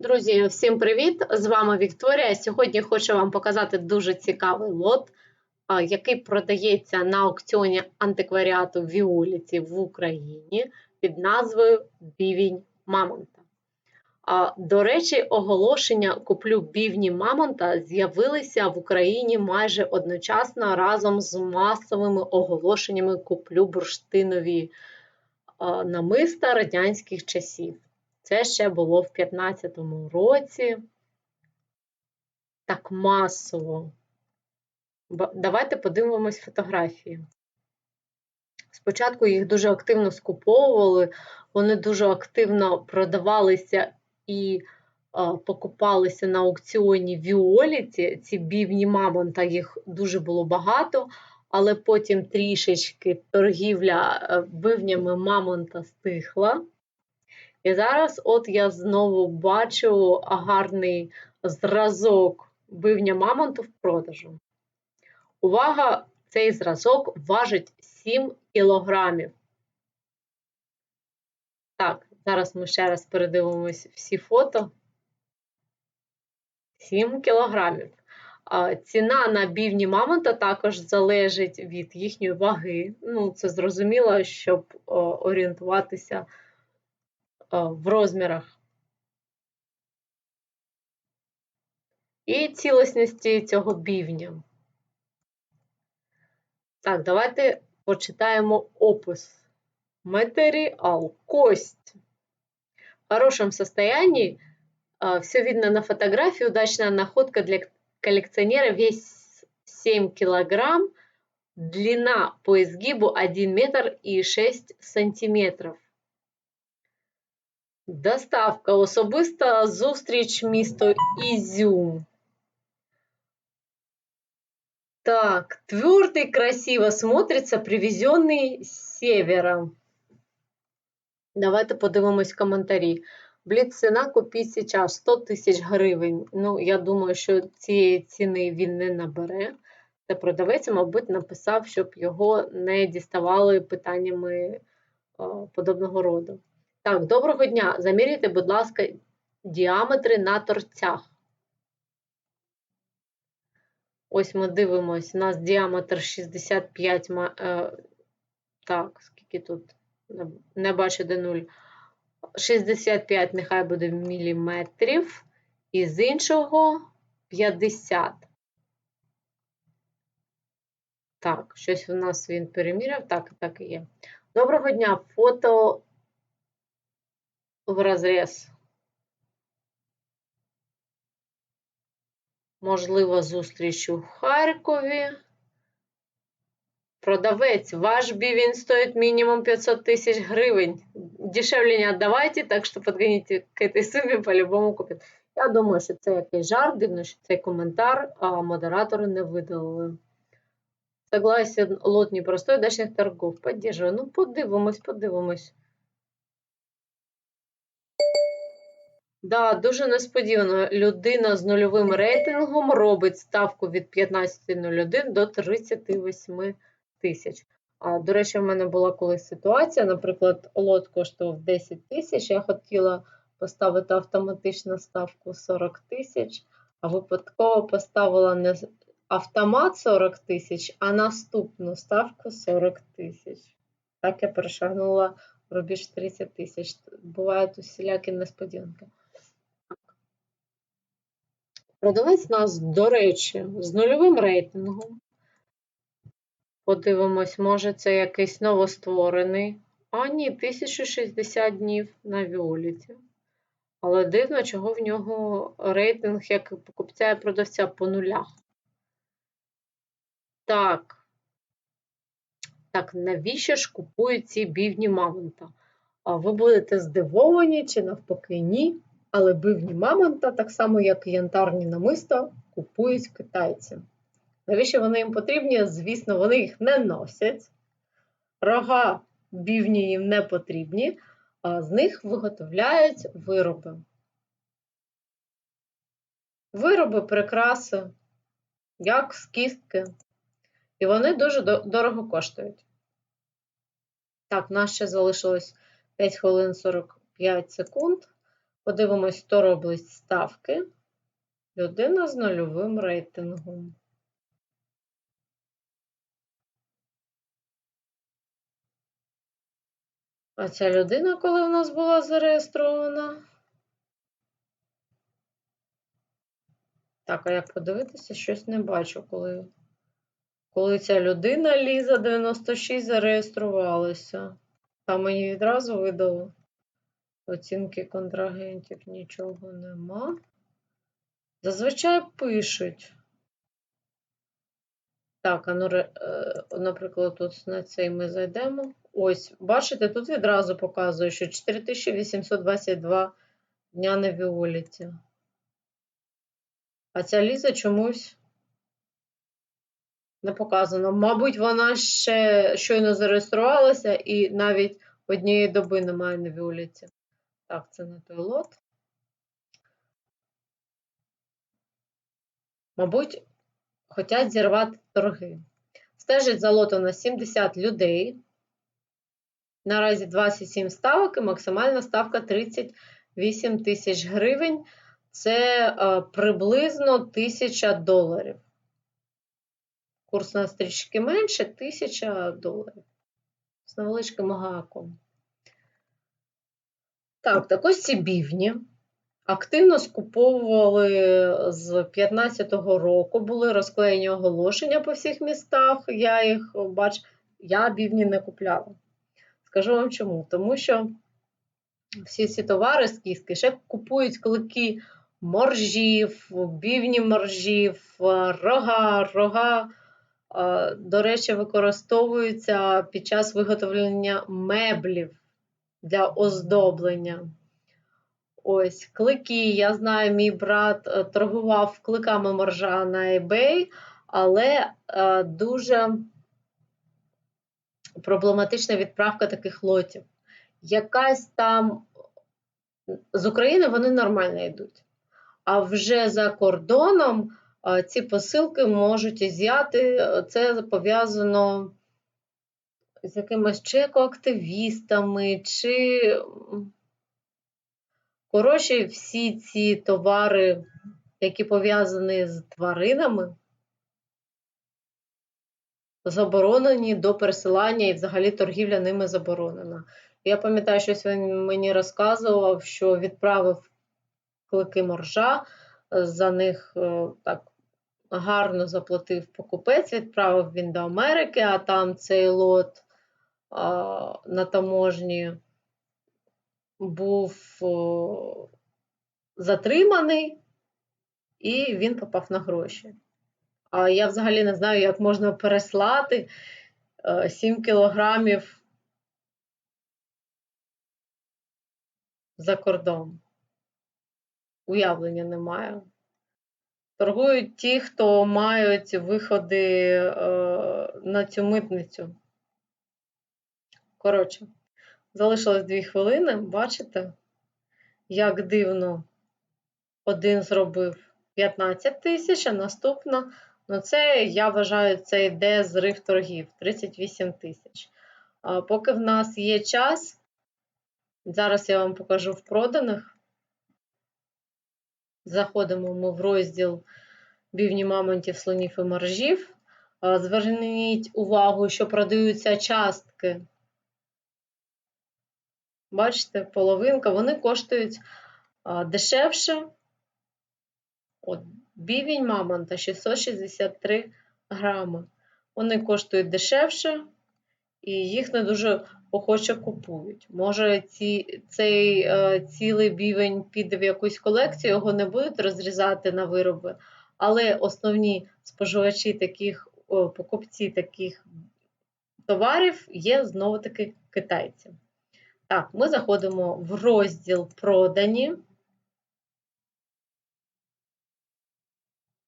Друзі, всім привіт! З вами Вікторія. Сьогодні хочу вам показати дуже цікавий лот, який продається на аукціоні антикваріату Віоліті в Україні під назвою Бівінь Мамонта. До речі, оголошення куплю бівні Мамонта з'явилися в Україні майже одночасно разом з масовими оголошеннями куплю бурштинові намиста радянських часів. Це ще було в 15-му році. Так масово. Давайте подивимось фотографії. Спочатку їх дуже активно скуповували, вони дуже активно продавалися і а, покупалися на аукціоні Віоліті. Ці бівні мамонта, їх дуже було багато, але потім трішечки торгівля е, бивнями мамонта стихла. І зараз от я знову бачу гарний зразок бивня мамонту в продажу. Увага! Цей зразок важить 7 кілограмів. Так, зараз ми ще раз передивимось всі фото. 7 кілограмів. Ціна на бівні мамонта також залежить від їхньої ваги. Ну, це зрозуміло, щоб орієнтуватися в розмірах. І цілісності цього бівня. Так, давайте почитаємо опис. Материал, кость. В хорошем состоянии. Все видно на фотографии. Удачная находка для коллекционера. Вес 7 килограмм. Длина по изгибу 1 метр и 6 сантиметров. Доставка особиста зустріч місто Ізюм. Так, твердый, красиво смотрится, привезенный з севера. Давайте подивимось коментарі. Бліц ціна купіть зараз 100 тисяч гривень. Ну, я думаю, що цієї ціни він не набере. Це продавець, мабуть, написав, щоб його не діставали питаннями о, подобного роду. Так, доброго дня. Заміряйте, будь ласка, діаметри на торцях. Ось ми дивимось, у нас діаметр 65, е, так, скільки тут, не, бачу де 0. 65 нехай буде міліметрів, і з іншого 50. Так, щось у нас він переміряв, так, так і є. Доброго дня, фото в розріз. Можливо, зустріч у Харкові. Продавець, ваш бивень стоит минимум 500 тысяч гривен. Дешевле не отдавайте, так що подгоните к этой сумме, по-любому купять. Я думаю, що це якийсь жарт, дивно, що цей коментар а модератори не видалили. Согласен, лот непростой, удачних торгов. Поддерживаю. Ну, подивимось, подивимось. Да, дуже несподівано. Людина з нульовим рейтингом робить ставку від 15.01 до 38 тисяч. А, до речі, в мене була колись ситуація, наприклад, лот коштував 10 тисяч, я хотіла поставити автоматичну ставку 40 тисяч, а випадково поставила не автомат 40 тисяч, а наступну ставку 40 тисяч. Так я перешагнула рубіж 30 тисяч. Бувають усілякі несподіванки. Продавець нас, до речі, з нульовим рейтингом. Подивимось, може це якийсь новостворений. А ні, 1060 днів на Віоліті. Але дивно, чого в нього рейтинг як покупця і продавця по нулях. Так. Так, навіщо ж купують ці бівні мамонта? А ви будете здивовані чи навпаки ні. Але бивні мамонта, так само як і янтарні намиста, купують китайці. Навіщо вони їм потрібні? Звісно, вони їх не носять. Рога бівні їм не потрібні, а з них виготовляють вироби. Вироби, прикраси, як з кістки. І вони дуже дорого коштують. Так, нас ще залишилось 5 хвилин 45 секунд. Подивимось, хто робить ставки. Людина з нульовим рейтингом. А ця людина, коли в нас була зареєстрована? Так, а як подивитися, щось не бачу, коли коли ця людина Ліза 96 зареєструвалася. Там мені відразу видало оцінки контрагентів, нічого нема. Зазвичай пишуть. Так, а ну, е, наприклад, тут на цей ми зайдемо. Ось, бачите, тут відразу показує, що 4822 дня на Віоліті. А ця Ліза чомусь не показано. Мабуть, вона ще щойно зареєструвалася і навіть однієї доби немає на Віоліті. Так, це не той лот. Мабуть, хочуть зірвати торги. Стежить за лотом на 70 людей. Наразі 27 ставок і максимальна ставка 38 тисяч гривень. Це е, приблизно 1000 доларів. Курс на стрічки менше 1000 доларів. З невеличким гаком. Так, так ось ці бівні. Активно скуповували з 2015 року, були розклеєні оголошення по всіх містах. Я їх бачу, я бівні не купляла. Скажу вам чому. Тому що всі ці товари з кіски ще купують клики моржів, бівні моржів, рога, рога. До речі, використовуються під час виготовлення меблів для оздоблення. Ось, клики. Я знаю, мій брат е, торгував кликами моржа на eBay, але е, дуже проблематична відправка таких лотів. Якась там з України вони нормально йдуть. А вже за кордоном е, ці посилки можуть ізяти. Це пов'язано з якимись чи екоактивістами, чи Коротше, всі ці товари, які пов'язані з тваринами, заборонені до пересилання і взагалі торгівля ними заборонена. Я пам'ятаю, щось він мені розказував, що відправив клики моржа, за них е, так гарно заплатив покупець, відправив він до Америки, а там цей лот на таможні був затриманий, і він попав на гроші. А я взагалі не знаю, як можна переслати 7 е, кілограмів за кордон. Уявлення немає. Торгують ті, хто мають виходи е, на цю митницю. Коротше. Залишилось 2 хвилини, бачите, як дивно один зробив 15 тисяч, а наступна, ну це, я вважаю, це йде зрив торгів 38 тисяч. Поки в нас є час, зараз я вам покажу в проданих. Заходимо ми в розділ бівні мамонтів, слонів і моржів. Зверніть увагу, що продаються частки. Бачите, половинка, вони коштують дешевше. От, Бівінь мамонта 663 грами. Вони коштують дешевше, і їх не дуже охоче купують. Може, ці, цей е, цілий бівень піде в якусь колекцію, його не будуть розрізати на вироби, але основні споживачі таких, о, покупці таких товарів є знову-таки китайці. Так, ми заходимо в розділ продані.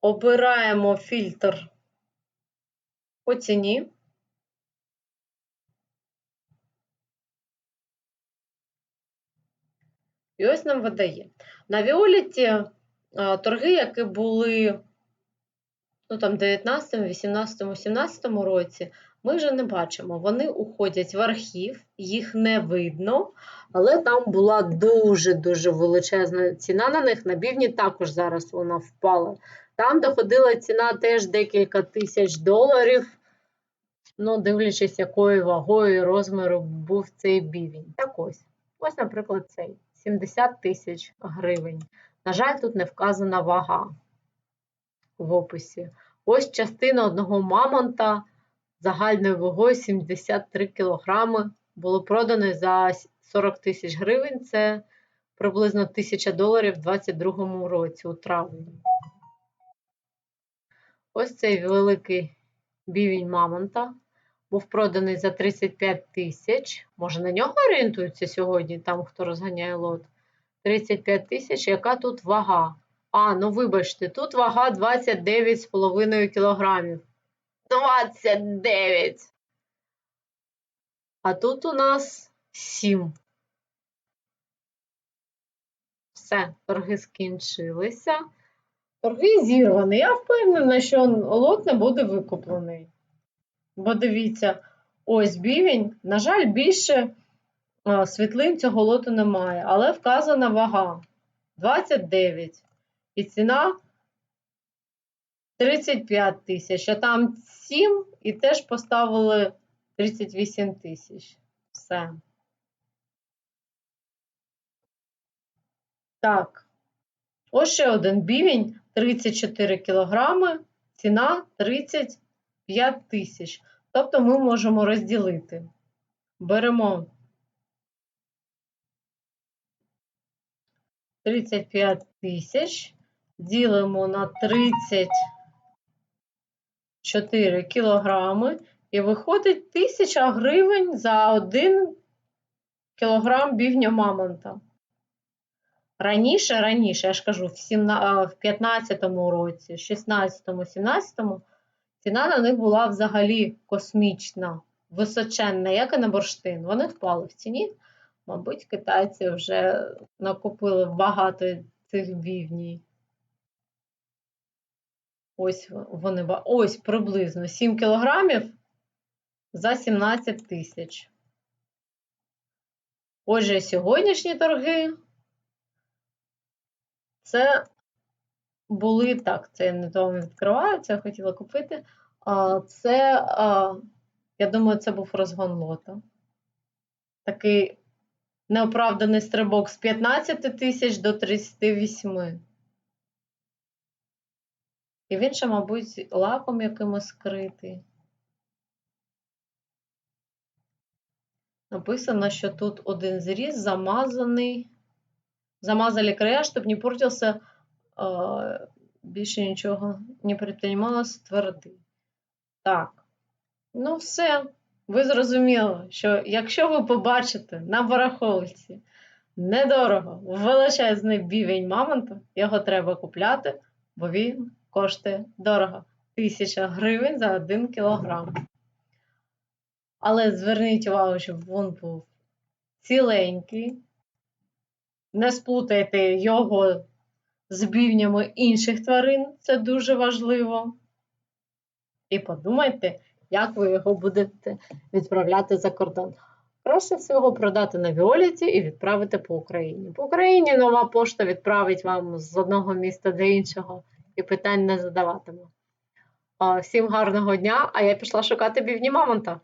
Обираємо фільтр по ціні. І ось нам видає. На Віоліті торги, які були ну, там, 19, 18, 17 році, ми вже не бачимо. Вони уходять в архів, їх не видно, але там була дуже-дуже величезна ціна на них. На бівні також зараз вона впала. Там доходила ціна теж декілька тисяч доларів. Ну, дивлячись, якою вагою і розміру був цей бівень. Так ось. Ось, наприклад, цей 70 тисяч гривень. На жаль, тут не вказана вага в описі. Ось частина одного мамонта загальною вагою 73 кг було продано за 40 тисяч гривень. Це приблизно 1000 доларів у 2022 році у травні. Ось цей великий бівень мамонта був проданий за 35 тисяч. Може, на нього орієнтуються сьогодні, там, хто розганяє лот. 35 тисяч, яка тут вага? А, ну вибачте, тут вага 29,5 кілограмів. 29! А тут у нас 7. Все, торги скінчилися. Торги зірвані. Я впевнена, що лот не буде викуплений. Бо дивіться, ось бівень. На жаль, більше світлин цього лоту немає, але вказана вага 29. І ціна 35 тисяч. А там 7 і теж поставили 38 тисяч. Все. Так. Ось ще один бівень 34 кілограми, ціна 35 тисяч. Тобто ми можемо розділити. Беремо 35 тисяч, ділимо на 34 кілограми, і виходить 1000 гривень за 1 кілограм бівня мамонта. Раніше, раніше, я ж кажу, в 15-му році, 16-му, 17-му ціна на них була взагалі космічна, височенна, як і на бурштин. Вони впали в ціні. Мабуть, китайці вже накупили багато цих бівній. Ось вони ось приблизно 7 кілограмів за 17 тисяч. Отже, сьогоднішні торги це були так, це я не того відкриваю, це я хотіла купити. Це, я думаю, це був розгон лота. Такий неоправданий стрибок з 15 тисяч до 38. І він ще, мабуть, лаком якимось скритий. Написано, що тут один зріз замазаний. Замазали края, щоб не портився, більше нічого не предпринималось твердий. Так, ну все. Ви зрозуміли, що якщо ви побачите на барахолці недорого величезний бівень мамонта, його треба купляти, бо він коштує дорого. Тисяча гривень за 1 кілограм. Але зверніть увагу, щоб він був ціленький. Не сплутайте його з бівнями інших тварин, це дуже важливо. І подумайте, як ви його будете відправляти за кордон. Краще всього продати на Віоліті і відправити по Україні. По Україні нова пошта відправить вам з одного міста до іншого і питань не задаватиму. Всім гарного дня! А я пішла шукати бівні мамонта.